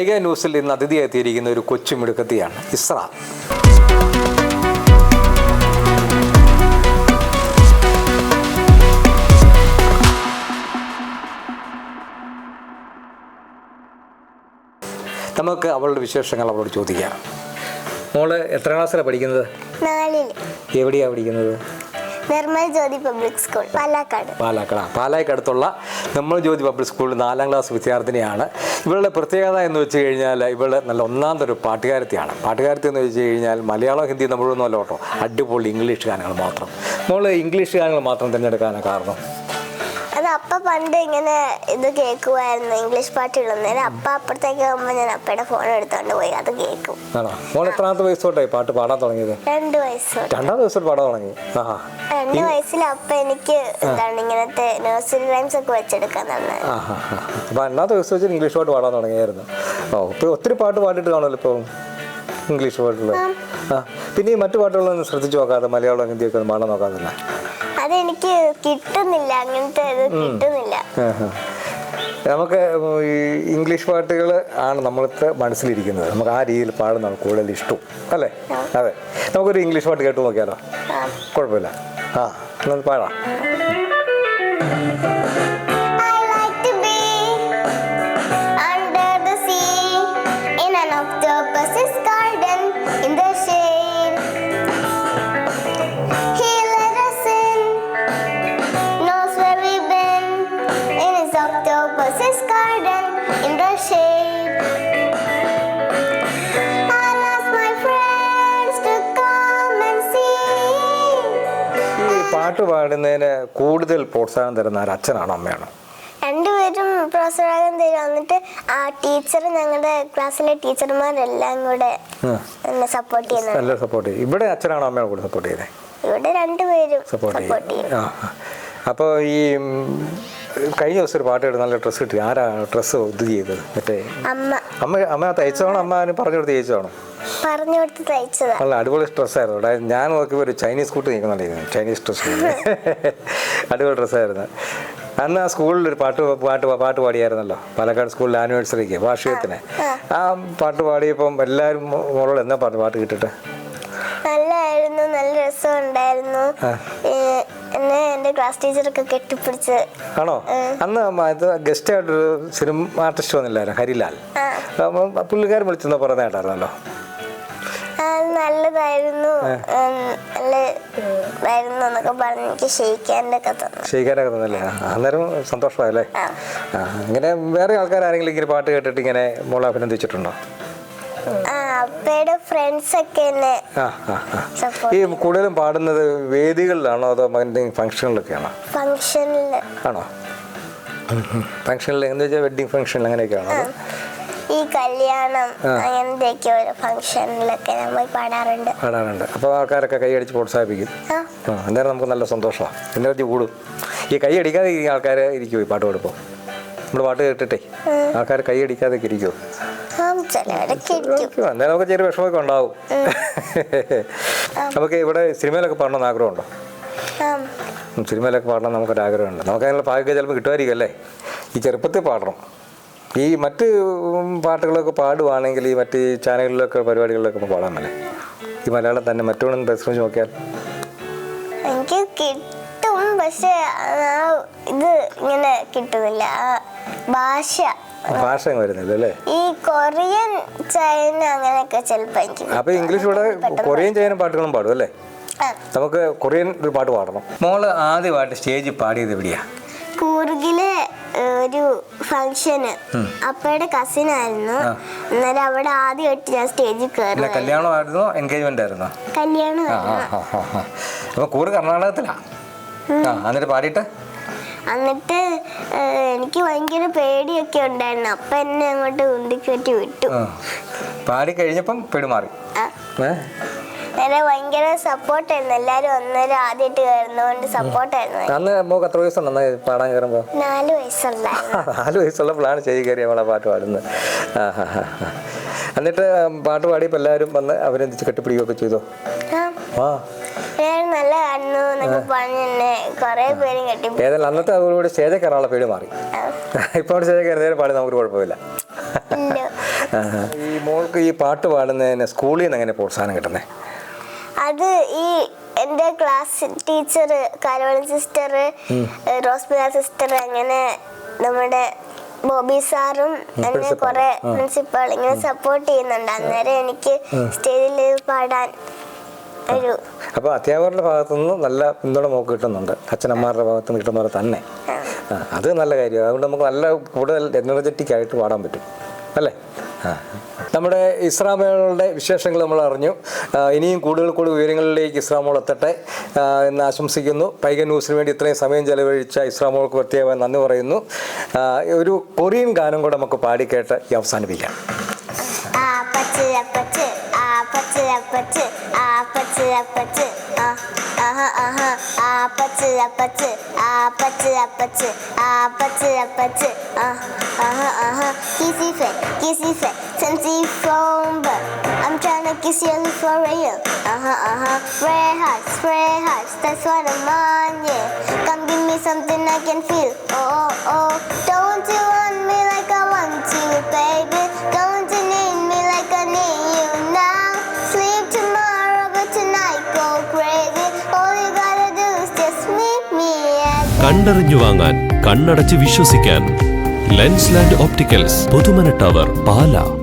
വൈഗ ന്യൂസിൽ ഇന്ന് അതിഥിയായിത്തിയിരിക്കുന്ന ഒരു കൊച്ചു മിടുക്കത്തിയാണ് ഇസ്ര. നമുക്ക് അവളുടെ വിശേഷങ്ങൾ അവളോട് ചോദിക്കാം. മോൾ എത്ര ക്ലാസ്സിലാണ് പഠിക്കുന്നത്? എവിടെയാണ് പഠിക്കുന്നത്? Nirmal Jyothi public school Palakkad. Palakkad. പാലക്കാടത്തുള്ള നിർമ്മൽ ജ്യോതി പബ്ലിക് സ്കൂളിൽ നാലാം ക്ലാസ് വിദ്യാർത്ഥിനിയാണ് ഇവളുടെ പ്രത്യേകത എന്ന് വെച്ച് കഴിഞ്ഞാൽ ഇവൾ നല്ല ഒന്നാമത്തെ ഒരു പാട്ടുകാരത്തിയാണ്. പാട്ടുകാരത്തി എന്ന് വെച്ച് കഴിഞ്ഞാൽ മലയാളം ഹിന്ദി നമ്മളൊന്നും അല്ല കേട്ടോ. അടിപൊളി ഇംഗ്ലീഷ് ഗാനങ്ങൾ മാത്രം. നമ്മൾ ഇംഗ്ലീഷ് ഗാനങ്ങൾ മാത്രം തിരഞ്ഞെടുക്കാനാണ് കാരണം. പണ്ട് ഇങ്ങനെ ഇത് കേൾക്കുമായിരുന്നു ഇംഗ്ലീഷ് പാട്ടുകളൊന്നും അപ്പ അപ്പുറത്തേക്ക് പോകുമ്പോൾ ഞാൻ അപ്പയുടെ ഫോൺ എടുത്തോണ്ട് പോയി അത് കേൾക്കും. ആണോ? മോൾ എത്രാമത്തെ വയസ്സോട്ടായി പാട്ട് പാടാൻ തുടങ്ങിയത്? രണ്ട് വയസ്സോട്ട്. രണ്ടാം ദിവസം പാടാൻ തുടങ്ങി. ആഹാ. രണ്ട് വയസ്സിൽ അപ്പ എനിക്ക് എന്താണ് ഇങ്ങനത്തെ നഴ്സറി റൈംസ് ഒക്കെ വെച്ചെടുക്കാൻ തന്നെ ആഹാ. അപ്പോൾ രണ്ടാമത്തെ ദിവസം വെച്ച് ഇംഗ്ലീഷ് പാട്ട് പാടാൻ തുടങ്ങിയായിരുന്നു. ഓ ഇപ്പോൾ ഒത്തിരി പാട്ട് പാടിട്ട് കാണുമല്ലോ ഇപ്പോൾ ഇംഗ്ലീഷ് പാട്ടുകൾ ആ. പിന്നെ ഈ മറ്റു പാട്ടുകളൊന്നും ശ്രദ്ധിച്ച് നോക്കാതെ മലയാളം ഹിന്ദിയൊക്കെ ഒന്നും പാടാൻ തന്നെ അതെനിക്ക് കിട്ടുന്നില്ല അങ്ങനത്തെ ഇത് കിട്ടുന്നില്ല. നമുക്ക് ഈ ഇംഗ്ലീഷ് പാട്ടുകൾ ആണ് നമ്മൾക്ക് മനസ്സിലിരിക്കുന്നത്. നമുക്ക് ആ രീതിയിൽ പാടുന്നതാണ് കൂടുതൽ ഇഷ്ടവും അല്ലേ? അതെ. നമുക്കൊരു ഇംഗ്ലീഷ് പാട്ട് കേട്ടു നോക്കിയാലോ. കുഴപ്പമില്ല. ആ എന്നാൽ പാടാം. പാട്ട് പാടുന്നതിന് കൂടുതൽ പ്രോത്സാഹനം തരുന്ന ഒരു അച്ഛനാണോ അമ്മയാണോ? രണ്ടുപേരും പ്രോത്സാഹനം തരും. എന്നിട്ട് ആ ടീച്ചർ ഞങ്ങളുടെ ക്ലാസ്സിലെ ടീച്ചർമാരെല്ലാം കൂടെ എന്നെ സപ്പോർട്ട് ചെയ്യുന്നു നല്ല സപ്പോർട്ട് ചെയ്യും. ഇവിടെ അച്ഛനാണോ അമ്മയാണോ കൂടെ സപ്പോർട്ട് ചെയ്തേ ഇവിടെ രണ്ടുപേരും സപ്പോർട്ട് ചെയ്യും ആ അപ്പോൾ ഈ കഴിഞ്ഞ ദിവസം ഒരു പാട്ട് നല്ല ഡ്രസ്സ് കിട്ടി. ആരാ ഡ്രസ്സ് ഇത് ചെയ്തത്? മറ്റേ അമ്മ. അമ്മ അമ്മ തയ്ച്ചതാണോ? അമ്മ പറഞ്ഞു കൊടുത്ത് തയ്ച്ചതാണോ? പറഞ്ഞു കൊടുത്ത് തയ്ച്ചതാ. നല്ല അടിപൊളി ഡ്രസ് ആയിരുന്നു. ഞാൻ നോക്കിയപ്പോൾ ഒരു ചൈനീസ് കൂട്ട് നിൽക്കുന്നുണ്ടായിരുന്നു ചൈനീസ് ഡ്രസ് അടിപൊളി ഡ്രസ്സായിരുന്നു അന്ന് ആ സ്കൂളിൽ ഒരു പാട്ട് പാട്ട് പാട്ട് പാടിയായിരുന്നല്ലോ. പാലക്കാട് സ്കൂളിൽ ആനിവേഴ്സറിക്ക് വാർഷികത്തിന്. ആ പാട്ട് പാടിയപ്പം എല്ലാവരും മോളോട് എന്നാ പാട്ട് പാട്ട് കിട്ടിട്ട്? നല്ലായിരുന്നു നല്ല രസം ഉണ്ടായിരുന്നു. എന്നെ എന്റെ ക്ലാസ് ടീച്ചറൊക്കെ കെട്ടിപ്പിടിച്ച്. ആണോ? അന്ന് ഇത് ഗസ്റ്റ് ആയിട്ടൊരു സിനിമ ആർട്ടിസ്റ്റ് വന്നില്ലായിരുന്നു? ഹരിലാൽ. പുള്ളിക്കാരൻ വിളിച്ചെന്ന് പറഞ്ഞ നല്ലതായിരുന്നു ഉം, നല്ല ഇതായിരുന്നു എന്നൊക്കെ പറഞ്ഞ് എനിക്ക് ഷെയ്ക്കാന്റെ ഒക്കെ തന്നു. ക്ഷയിക്കാനൊക്കെ തന്നല്ലേ? അന്നേരം സന്തോഷമായല്ലേ? ഇങ്ങനെ വേറെ ആൾക്കാരാരെങ്കിലും ഇങ്ങനെ പാട്ട് കേട്ടിട്ട് ഇങ്ങനെ മോളെ അഭിനന്ദിച്ചിട്ടുണ്ടോ? അപ്പയുടെ ഫ്രണ്ട്സ് ഒക്കെ എന്നെ ഈ കൂടുതലും പാടുന്നത് വേദികളിലാണോ അതോ എന്തെങ്കിലും ഫംഗ്ഷനിലൊക്കെയാണോ ഫംഗ്ഷനിൽ ആണോ? ഫംഗ്ഷനിൽ എന്ന് വെച്ചാൽ വെഡ്ഡിങ് ഫംഗ്ഷനിൽ അങ്ങനെയൊക്കെയാണോ? ഈ കല്യാണം അങ്ങനത്തെയൊക്കെ ഒരു ഫംഗ്ഷനിലൊക്കെ നമ്മൾ പാടാറുണ്ട്. പാടാറുണ്ട്. അപ്പോൾ ആൾക്കാരൊക്കെ കൈയടിച്ച് പ്രോത്സാഹിപ്പിക്കും. ആ. അന്നേരം നമുക്ക് നല്ല സന്തോഷമാണ് എനർജി കൂടും ഈ കൈ അടിക്കാതെ ഇരിക്കുന്ന ആൾക്കാർ ഇരിക്കുമോ ഈ പാട്ട് പാടുമ്പോൾ നമ്മൾ പാട്ട് കേട്ടിട്ടേ. ആൾക്കാർ കൈ അടിക്കാതെ ഇരിക്കുമോ അന്നേരം നമുക്ക് ചെറിയ വിഷമമൊക്കെ ഉണ്ടാവും. നമുക്ക് ഇവിടെ സിനിമയിലൊക്കെ പാടണമെന്ന് ആഗ്രഹമുണ്ടോ സിനിമയിലൊക്കെ പാടണം നമുക്കൊരു ആഗ്രഹമുണ്ട് നമുക്ക് അതിനുള്ള ഭാഗ്യം ചിലപ്പോൾ കിട്ടുമായിരിക്കും അല്ലേ? ഈ ചെറുപ്പത്തിൽ പാടണം. ഈ മറ്റ് പാട്ടുകളൊക്കെ പാടുവാണെങ്കിൽ ഈ മറ്റ് ചാനലുകളിലൊക്കെ പരിപാടികളിലൊക്കെ മതി ഈ മലയാളം തന്നെ മറ്റോണം പരിശ്രമിച്ച് നോക്കിയാൽ. എനിക്ക് കിട്ടും പക്ഷെ ആ ഇത് ഇങ്ങനെ കിട്ടുന്നില്ല. ആ ഭാഷ. ഭാഷ വരുന്നില്ല അല്ലേ? ഈ കൊറിയൻ ചൈന അങ്ങനെയൊക്കെ ചിലപ്പോ അപ്പൊ അപ്പോൾ ഇംഗ്ലീഷ് ഇവിടെ കൊറിയൻ ചൈന പാട്ടുകളും പാടും അല്ലേ? നമുക്ക് കൊറിയൻ ഒരു പാട്ട് പാടണം. മോൾ ആദ്യമായിട്ട് സ്റ്റേജിൽ പാടിയത് എവിടെയാ? കൂർഗിലെ ഒരു ഫംഗ്ഷന്. അപ്പയുടെ കസിൻ ആയിരുന്നു അന്നേരം അവിടെ ആദ്യമായിട്ട് ഞാൻ സ്റ്റേജിൽ കയറി കല്യാണമായിരുന്നു എൻഗേജ്മെന്റ് ആയിരുന്നു. കല്യാണം അപ്പോൾ കൂറ് കർണാടകത്തിലാ? എന്നിട്ട് പാടിയിട്ട്? എന്നിട്ട് എനിക്ക് ഭയങ്കര പേടിയൊക്കെ ഉണ്ടായിരുന്നു. അപ്പ എന്നെ അങ്ങോട്ട് ഉന്തിക്കറ്റി വിട്ടു. പാടി കഴിഞ്ഞപ്പം പെടുമാറി. ആ, നേരെ ഭയങ്കര സപ്പോർട്ടായിരുന്നു. എല്ലാരും ഒന്നര ആദ്യമായിട്ട് കയറുന്നതുകൊണ്ട് സപ്പോർട്ടായിരുന്നു. അന്ന് മോക്ക് എത്ര വയസ്സുണ്ട് പാടാൻ കയറുമ്പോൾ നാല് വയസ്സുള്ള നാല് വയസ്സുള്ളപ്പോഴാണ് സ്റ്റേജിൽ കയറി നമ്മളെ പാട്ട് പാടുന്നത്. എന്നിട്ട് പാട്ട് പാടിയപ്പോൾ എല്ലാവരും വന്ന് അവരെന്തിച്ച് കെട്ടിപ്പിടിക്കുകയൊക്കെ ചെയ്തോ? ആ, ഞാൻ നല്ലതായിരുന്നു എന്നൊക്കെ പറഞ്ഞ് എന്നെ കുറെ പേരും കെട്ടി ഏതായാലും അന്നത്തെ അതോടുകൂടി സ്റ്റേജിൽ കയറാനുള്ള പേടി മാറി. ഇപ്പൊ ഇപ്പോൾ സ്റ്റേജിൽ കയറി നേരെ പാടി നമുക്ക് കുഴപ്പമില്ല. ഈ മോൾക്ക് ഈ പാട്ട് പാടുന്നതിന് സ്കൂളിൽ നിന്ന് എങ്ങനെ പ്രോത്സാഹനം കിട്ടുന്നത് അത് ഈ എന്റെ class teacher Caroli sister Rosmitha sister അങ്ങനെ നമ്മുടെ ബോബി സാറും അങ്ങനെ. കുറെ. പ്രിൻസിപ്പൾ ഇങ്ങനെ സപ്പോർട്ട് ചെയ്യുന്നുണ്ട്. അന്നേരം എനിക്ക് സ്റ്റേജിൽ പാടാൻ ഒരു അപ്പോൾ അധ്യാപകരുടെ ഭാഗത്തുനിന്ന് നല്ല പിന്തുണ നമുക്ക് കിട്ടുന്നുണ്ട്. അച്ഛനമ്മമാരുടെ ഭാഗത്തുനിന്ന് കിട്ടുന്നവരെ തന്നെ. അത് നല്ല കാര്യമാണ് അതുകൊണ്ട് നമുക്ക് നല്ല കൂടുതൽ എനർജറ്റിക് ആയിട്ട് പാടാൻ പറ്റും. അല്ലേ? നമ്മുടെ ഇസ്രാമേളുടെ വിശേഷങ്ങൾ നമ്മൾ അറിഞ്ഞു. ഇനിയും കൂടുതൽ കൂടുതൽ വിവരങ്ങളിലേക്ക് ഇസ്രാമോൾ എത്തട്ടെ എന്ന് ആശംസിക്കുന്നു. പൈക ന്യൂസിന് വേണ്ടി ഇത്രയും സമയം ചെലവഴിച്ച ഇസ്രാമോൾക്ക് പ്രത്യേകം നന്ദി പറയുന്നു. ഒരു കൊറിയൻ ഗാനം കൂടെ നമുക്ക് പാടിക്കേട്ട് ഈ അവസാനിപ്പിക്കാം. ஆப்பச்சு அப்பச்சு ஆப்பச்சு அப்பச்சு ஆப்பச்சு அப்பச்சு ஆப்பச்சு அப்பச்சு ஆப்பச்சு அப்பச்சு Kissy face, kissy face, sensy phone but I'm trying to kiss you for real. Uh-huh, uh-huh. Red hearts, red hearts, that's what I'm on, yeah. Come give me something I can feel. Oh, oh, oh. Don't you want me like I want you, baby? കണ്ടറിഞ്ഞു വാങ്ങാൻ കണ്ണടച്ച് വിശ്വസിക്കാൻ. Lens land opticals Puthumana tower Pala.